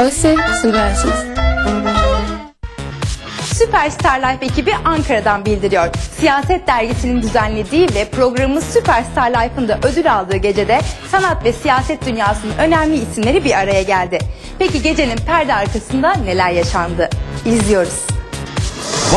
Öse Süpersiz. Süperstar Life ekibi Ankara'dan bildiriyor. Siyaset dergisinin düzenlediği ve programımız Süperstar Life'ın da ödül aldığı gecede sanat ve siyaset dünyasının önemli isimleri bir araya geldi. Peki gecenin perde arkasında neler yaşandı? İzliyoruz.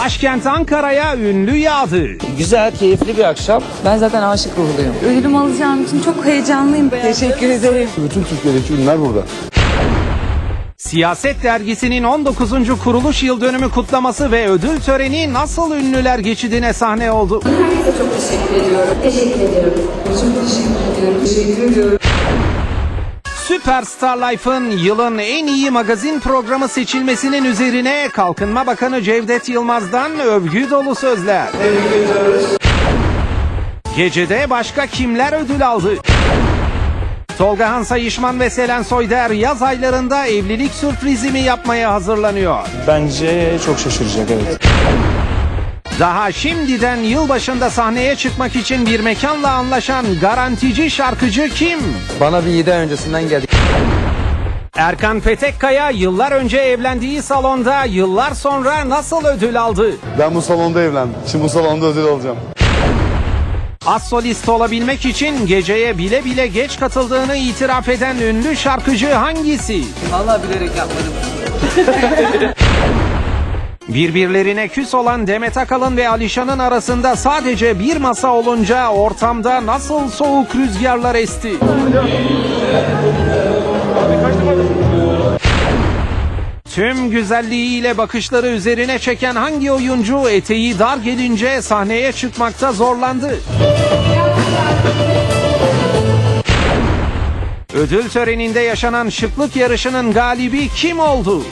Başkent Ankara'ya ünlü yağdı. Güzel, keyifli bir akşam. Ben zaten aşık ruhluyum. Ödülümü alacağım için çok heyecanlıyım. Teşekkür ederim. Bütün Türkiye'deki ünlüler burada. Siyaset dergisinin 19. kuruluş yıl dönümü kutlaması ve ödül töreni nasıl ünlüler geçidine sahne oldu? Süperstar Life'ın yılın en iyi magazin programı seçilmesinin üzerine Kalkınma Bakanı Cevdet Yılmaz'dan övgü dolu sözler. Gecede başka kimler ödül aldı? Tolga Han Sayışman ve Selen Soyder yaz aylarında evlilik sürprizimi yapmaya hazırlanıyor. Bence çok şaşıracak evet. Daha şimdiden yılbaşında sahneye çıkmak için bir mekanla anlaşan garantici şarkıcı kim? Bana bir 7 ay öncesinden geldi. Erkan Petekkaya yıllar önce evlendiği salonda yıllar sonra nasıl ödül aldı? Ben bu salonda evlendim. Şimdi bu salonda ödül alacağım. Az solist olabilmek için geceye bile bile geç katıldığını itiraf eden ünlü şarkıcı hangisi? Vallahi bilerek yapmadım. Birbirlerine küs olan Demet Akalın ve Alişan'ın arasında sadece bir masa olunca ortamda nasıl soğuk rüzgarlar esti? Tüm güzelliğiyle bakışları üzerine çeken hangi oyuncu eteği dar gelince sahneye çıkmakta zorlandı? Ödül töreninde yaşanan şıklık yarışının galibi kim oldu?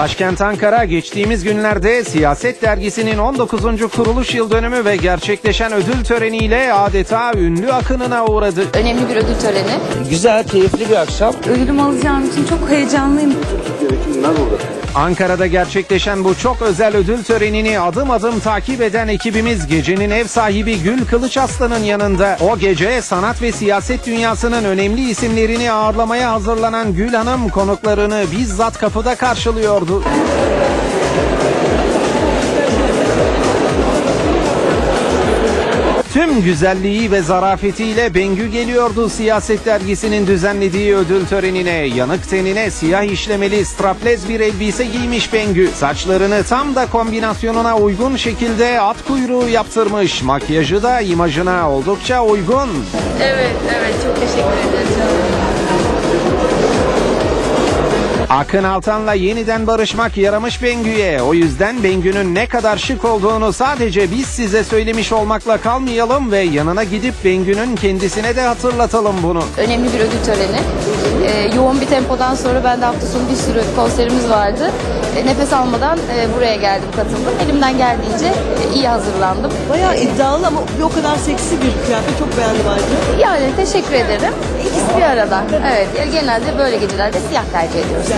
Başkent Ankara geçtiğimiz günlerde Siyaset Dergisi'nin 19. kuruluş yıl dönümü ve gerçekleşen ödül töreniyle adeta ünlü akınına uğradı. Önemli bir ödül töreni. Güzel, keyifli bir akşam. Ödülümü alacağım için çok heyecanlıyım. Ankara'da gerçekleşen bu çok özel ödül törenini adım adım takip eden ekibimiz gecenin ev sahibi Gül Kılıç Aslan'ın yanında. O gece sanat ve siyaset dünyasının önemli isimlerini ağırlamaya hazırlanan Gül Hanım konuklarını bizzat kapıda karşılıyordu. Tüm güzelliği ve zarafetiyle Bengü geliyordu siyaset dergisinin düzenlediği ödül törenine. Yanık tenine siyah işlemeli straplez bir elbise giymiş Bengü. Saçlarını tam da kombinasyonuna uygun şekilde at kuyruğu yaptırmış. Makyajı da imajına oldukça uygun. Evet, evet çok teşekkür ederim. Akın Altan'la yeniden barışmak yaramış Bengü'ye. O yüzden Bengü'nün ne kadar şık olduğunu sadece biz size söylemiş olmakla kalmayalım ve yanına gidip Bengü'nün kendisine de hatırlatalım bunu. Önemli bir ödül töreni. Ee, yoğun bir tempodan sonra ben de hafta sonu bir sürü konserimiz vardı. Ee, nefes almadan e, buraya geldim katıldım. Elimden geldiğince e, iyi hazırlandım. Bayağı iddialı ama bir o kadar seksi bir kıyafet çok beğendim ayrıca. Yani teşekkür ederim. İkisi bir arada. Evet genelde böyle gecelerde siyah tercih ediyoruz.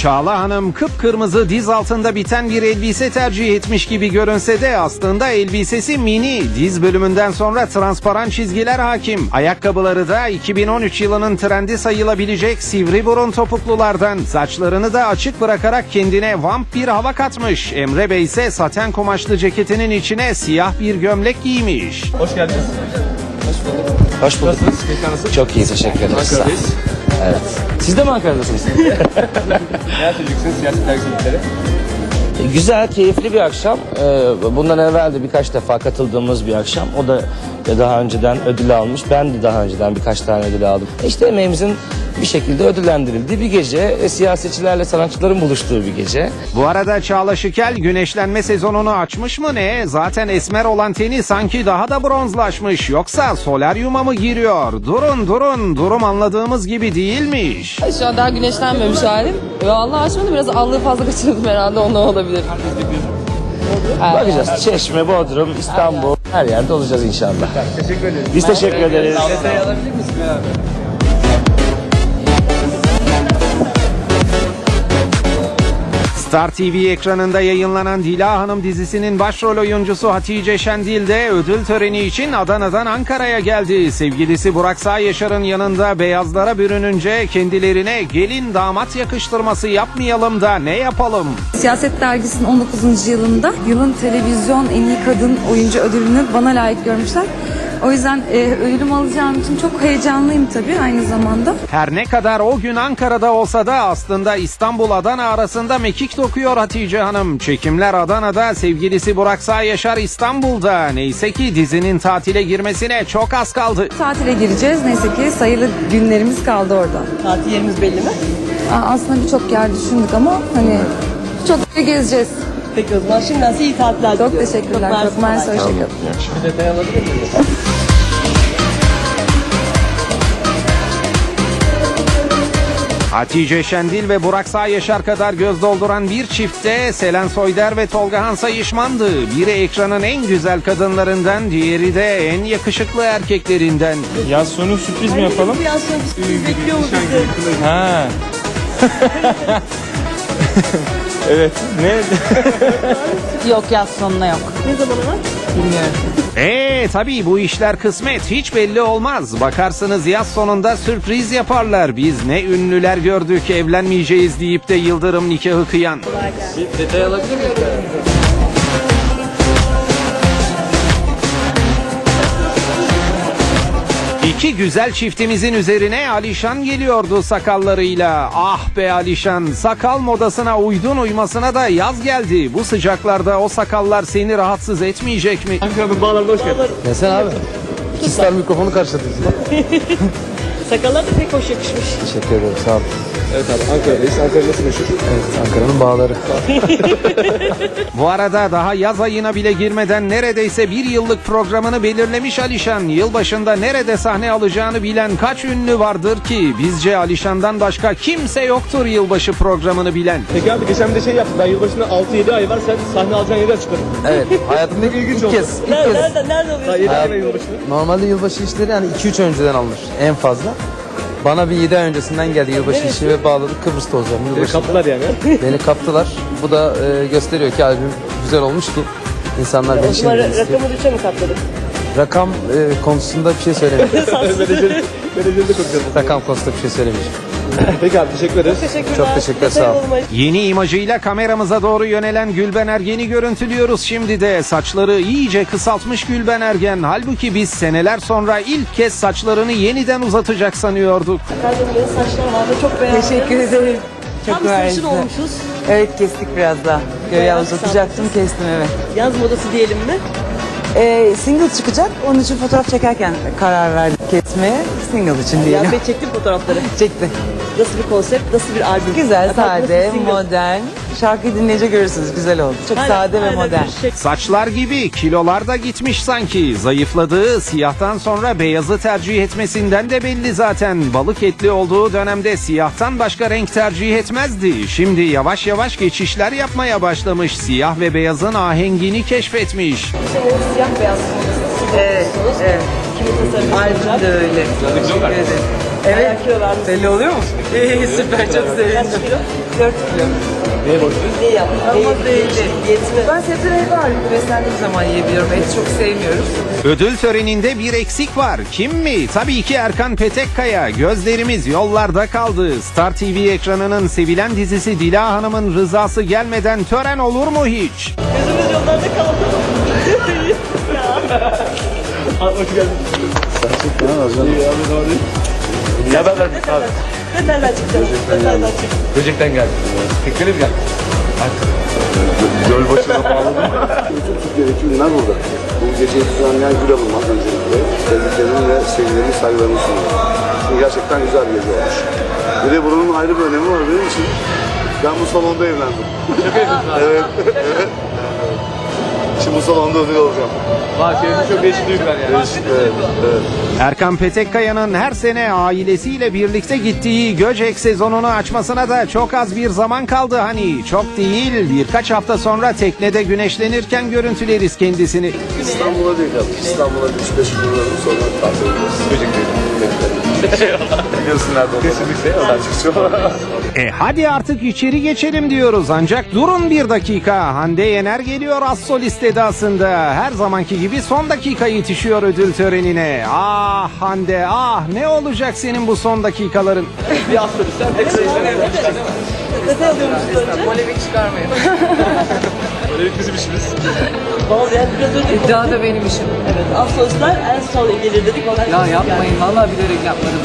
Çağla Hanım kıpkırmızı diz altında biten bir elbise tercih etmiş gibi görünse de aslında elbisesi mini. Diz bölümünden sonra transparan çizgiler hakim. Ayakkabıları da 2013 yılının trendi sayılabilecek sivri burun topuklulardan. Saçlarını da açık bırakarak kendine vamp bir hava katmış. Emre Bey ise saten kumaşlı ceketinin içine siyah bir gömlek giymiş. Hoş bulduk. Çok iyi, teşekkür ederim. Ankara'dayız. Evet. Siz de mi Ankara'dasınız? Neler söyleyeceksiniz siyaset dergileri? Güzel, keyifli bir akşam. Ee, Bundan evvel de birkaç defa katıldığımız bir akşam. O da daha önceden ödül almış. Ben de daha önceden birkaç tane ödül aldım. İşte emeğimizin bir şekilde ödüllendirildiği bir gece. e, Siyasetçilerle sanatçıların buluştuğu bir gece. Bu arada Çağla Şikel güneşlenme sezonunu açmış mı ne? Zaten esmer olan teni sanki daha da bronzlaşmış. Yoksa solaryuma mı giriyor? Durun durun durum anladığımız gibi değilmiş. Şu an daha güneşlenmemiş halim. Ya Allah açmadı biraz allığı fazla kaçırdım herhalde ondan olabilir. Bakacağız. Çeşme, Bodrum, İstanbul her yerde olacağız inşallah. Teşekkür ederiz. Biz teşekkür ederiz. Detay alabilir misin Star TV ekranında yayınlanan Dila Hanım dizisinin başrol oyuncusu Hatice Şendil de ödül töreni için Adana'dan Ankara'ya geldi. Sevgilisi Burak Sağyaşar'ın yanında beyazlara bürününce kendilerine gelin damat yakıştırması yapmayalım da ne yapalım? Siyaset Dergisi'nin 19. yılında yılın televizyon en iyi kadın oyuncu ödülünü bana layık görmüşler. O yüzden e, ödülümü alacağım için çok heyecanlıyım tabii aynı zamanda. Her ne kadar o gün Ankara'da olsa da aslında İstanbul-Adana arasında mekik dokuyor Hatice Hanım. Çekimler Adana'da, sevgilisi Burak Sağyaşar İstanbul'da. Neyse ki dizinin tatile girmesine çok az kaldı. Tatile gireceğiz. Neyse ki sayılı günlerimiz kaldı orada. Tatil yerimiz belli mi? Aa, aslında birçok yer düşündük ama hani çok gezeceğiz. Peki o zaman şimdiden size iyi tatiller Çok diliyorum. teşekkürler. Çok mersi. Hoşçakalın. Bir detay alabilir miyim? Hatice Şendil ve Burak Sağyaşar kadar göz dolduran bir çiftte Selen Soyder ve Tolga Han sayışmandı. Biri ekranın en güzel kadınlarından, diğeri de en yakışıklı erkeklerinden. Yaz sonu sürpriz mi yapalım? Bir yaz sonu sürpriz bekliyor mu bizi? Ha. evet. Ne? Yok yaz sonuna yok. Ne zamana var? Bilmiyorum. Ee tabii bu işler kısmet hiç belli olmaz. Bakarsınız yaz sonunda sürpriz yaparlar. Biz ne ünlüler gördük evlenmeyeceğiz deyip de Yıldırım nikahı kıyan. Bir detay alabilir miyim? İki güzel çiftimizin üzerine Alişan geliyordu sakallarıyla. Ah be Alişan, sakal modasına uydun uymasına da yaz geldi. Bu sıcaklarda o sakallar seni rahatsız etmeyecek mi? Ankara'nın bağlarına hoş geldin. Mesela abi. İki star mikrofonu karşıladınız. Sakallar da pek hoş yakışmış. Teşekkür ederim sağ olun. Evet abi Ankara'dayız. Ankara nasıl meşhur? Evet Ankara'nın bağları. Bu arada daha yaz ayına bile girmeden neredeyse bir yıllık programını belirlemiş Alişan. Yılbaşında nerede sahne alacağını bilen kaç ünlü vardır ki? Bizce Alişan'dan başka kimse yoktur yılbaşı programını bilen. Peki abi geçen bir de şey yaptım. Ben yılbaşında 6-7 ay var. Sen sahne alacağın yeri açıkladın. Evet hayatımda ilk, İlginç ilk oldu. kez. ilk Nerede, kez. nerede, nerede oluyor? Daha 7 ay Hayat- var yılbaşında. Normalde yılbaşı işleri yani 2-3 önceden alınır en fazla. Bana bir 7 ay öncesinden geldi yılbaşı işi ve bağladık Kıbrıs'ta olacağım Seni yılbaşı. kaptılar yani. Beni kaptılar. Bu da e, gösteriyor ki albüm güzel olmuş ki insanlar beni O zaman şimdi ra- istiyor. rakamı düşe mi katladık? Rakam e, konusunda bir şey söylemeyeceğim. De konuşalım. Rakam konusunda bir şey söylemeyeceğim. Peki abi teşekkür ederiz. Teşekkürler. Çok teşekkürler, Detay sağ ol. olmayı- Yeni imajıyla kameramıza doğru yönelen Gülben Ergen'i görüntülüyoruz şimdi de. Saçları iyice kısaltmış Gülben Ergen. Halbuki biz seneler sonra ilk kez saçlarını yeniden uzatacak sanıyorduk. Yeni saçlar var ve çok beğendim. Teşekkür ederim. Çok Tam bir sarışın olmuşuz. Evet kestik biraz daha. Göğe Bayağı uzatacaktım kestim evet. Yaz modası diyelim mi? Ee, single çıkacak. Onun için fotoğraf çekerken karar verdik kesmeye. Single için diyelim. Ya ben çektim fotoğrafları. Çekti. Nasıl bir konsept, nasıl bir albüm? Güzel, Efendim, nasıl sade, bir single? modern. Şarkıyı dinleyince görürsünüz. Güzel oldu. Çok Hala- sade ve modern. bir şey- Saçlar gibi kilolar da gitmiş sanki. Zayıfladığı siyahtan sonra beyazı tercih etmesinden de belli zaten. Balık etli olduğu dönemde siyahtan başka renk tercih etmezdi. Şimdi yavaş yavaş geçişler yapmaya başlamış. Siyah ve beyazın ahengini keşfetmiş. Senin siyah beyaz Evet, evet. Kimi tasarım Albüm de öyle. Teşekkür ederim. Evet. Belli oluyor mu? İyi, süper. Çok Kaç sevindim. kilo? 4 kilo. Ne yaptın? Ama değil. Diyet mi? Ben sebze meyve ağırlıklı beslendiğim zaman yiyebiliyorum. Et çok sevmiyorum. Ödül töreninde bir eksik var. Kim mi? Tabii ki Erkan Petekkaya. Gözlerimiz yollarda kaldı. Star TV ekranının sevilen dizisi Dila Hanım'ın rızası gelmeden tören olur mu hiç? Gözümüz yollarda kaldı. Abi hoş geldin. İyi abi doğru. Ben verdim abi. Nelerden çıkacağız? Nelerden çıkacağız? Böcekten geldim. Tekleri mi geldi? Gölbaşı'na bağlı Bütün Türkiye'deki ünlüler burada. Bu geceyi düzenleyen Gül Alınmaz öncelikle. Sevdiklerimi ve sevgilerimi saygılarımı sunuyorum. Gerçekten güzel bir gece olmuş. Bir de buranın ayrı bir önemi var benim için. Ben bu salonda evlendim. evet, evet. Şimdi bu salonda ödül alacağım. Vay senin çok değişik duygular yani. Evet, evet. Erkan Petekkaya'nın her sene ailesiyle birlikte gittiği Göcek sezonunu açmasına da çok az bir zaman kaldı hani. Çok değil birkaç hafta sonra teknede güneşlenirken görüntüleriz kendisini. İstanbul'a değil abi. İstanbul'a 3-5 gün sonra tatil edeceğiz. Böcekten. Biliyorsun nerede olduğunu. Kesinlikle. E hadi artık içeri geçelim diyoruz ancak durun bir dakika. Hande Yener geliyor az solist edasında. Her zamanki gibi son dakika yetişiyor ödül törenine. Ah Hande ah ne olacak senin bu son dakikaların? bir hafta bizden tek seyirciden evden. Nefes alıyormuşuz önce. Polemik çıkarmayın. Bir bizim işimiz. Tamam yani biraz önce İddia da benim işim. Evet, Asoslar en son gelir dedik. Ya yapmayın vallahi bilerek yapmadım.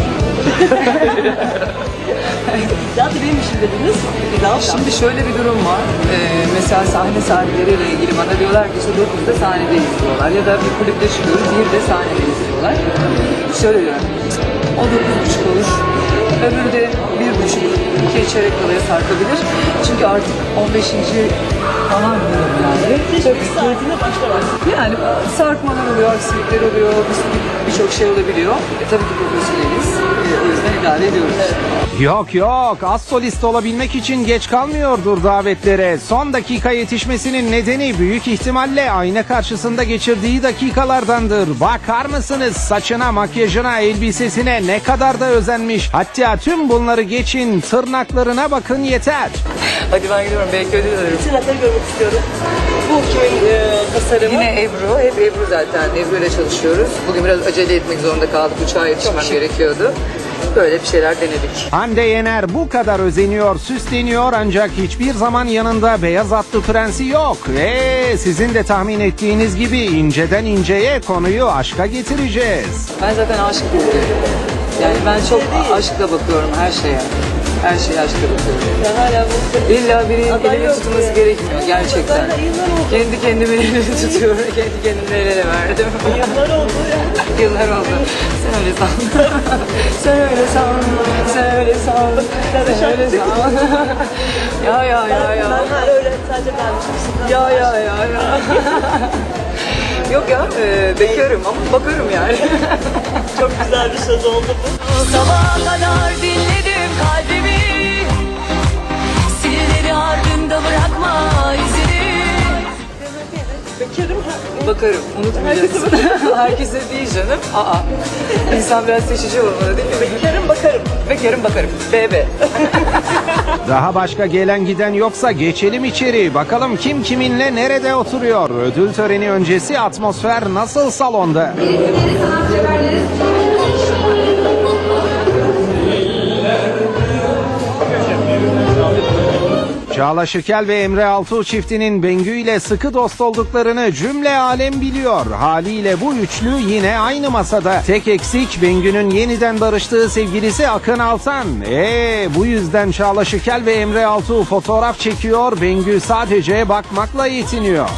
Ya da benim işim dediniz. Şimdi şöyle bir durum var. Ee, mesela sahne sahipleriyle ilgili bana diyorlar ki işte 9'da sahnedeyiz diyorlar. Ya da bir kulüpte çıkıyoruz 1'de sahnedeyiz diyorlar. Şöyle diyorum. O 9.30 olur. Öbürü de 1.30, 2 çeyrek kalaya sarkabilir. Çünkü artık 15. falan diyorum yani. Teşekkür saatine başlamak. Yani sarkmalar oluyor, aksilikler oluyor, bir- birçok şey olabiliyor. E, tabii ki profesyoneliz. E, o yüzden idare ediyoruz. Yok yok az solist olabilmek için geç kalmıyordur davetlere. Son dakika yetişmesinin nedeni büyük ihtimalle ayna karşısında geçirdiği dakikalardandır. Bakar mısınız saçına, makyajına, elbisesine ne kadar da özenmiş. Hatta tüm bunları geçin tırnaklarına bakın yeter. Hadi ben gidiyorum. Belki ödül alırım. Tırnakları görmek istiyorum. Bu kimin e, tasarımı? Yine Ebru. Hep Ebru zaten. Ebru ile çalışıyoruz. Bugün biraz acele etmek zorunda kaldık. Uçağa yetişmem gerekiyordu. Böyle bir şeyler denedik. Hande Yener bu kadar özeniyor, süsleniyor ancak hiçbir zaman yanında beyaz atlı prensi yok. Eee sizin de tahmin ettiğiniz gibi inceden inceye konuyu aşka getireceğiz. Ben zaten aşık değilim. Yani ben çok aşkla bakıyorum her şeye. Her aşkla bakıyorum. Ya hala bu İlla birinin Aday elini yok tutması ya. gerekmiyor gerçekten. Yıllar oldu. Kendi kendimin elini tutuyorum. Kendi kendime el ele verdim. Yıllar oldu ya. Yıllar oldu. Sen öyle san. Sen öyle san. Sen öyle san. Sen öyle san. ya ya ya ya. Ben hala öyle sadece ben. Ya ya ya ya. Yok ya e, bekarım ama bakarım yani. Çok güzel bir söz oldu bu. Sabaha kadar dinledim kalbimi Silleri ardında bırakma Bekarım. bakarım unutmayacaksın. Herkese değil canım. Aa. İnsan biraz seçici olmalı değil mi? Bekarım bakarım. Bekarım bakarım. BB. Daha başka gelen giden yoksa geçelim içeri. Bakalım kim kiminle nerede oturuyor? Ödül töreni öncesi atmosfer nasıl salonda? Çağla Şikel ve Emre Altuğ çiftinin Bengü ile sıkı dost olduklarını cümle alem biliyor. Haliyle bu üçlü yine aynı masada. Tek eksik Bengü'nün yeniden barıştığı sevgilisi Akın Altan. Eee bu yüzden Çağla Şikel ve Emre Altuğ fotoğraf çekiyor. Bengü sadece bakmakla yetiniyor.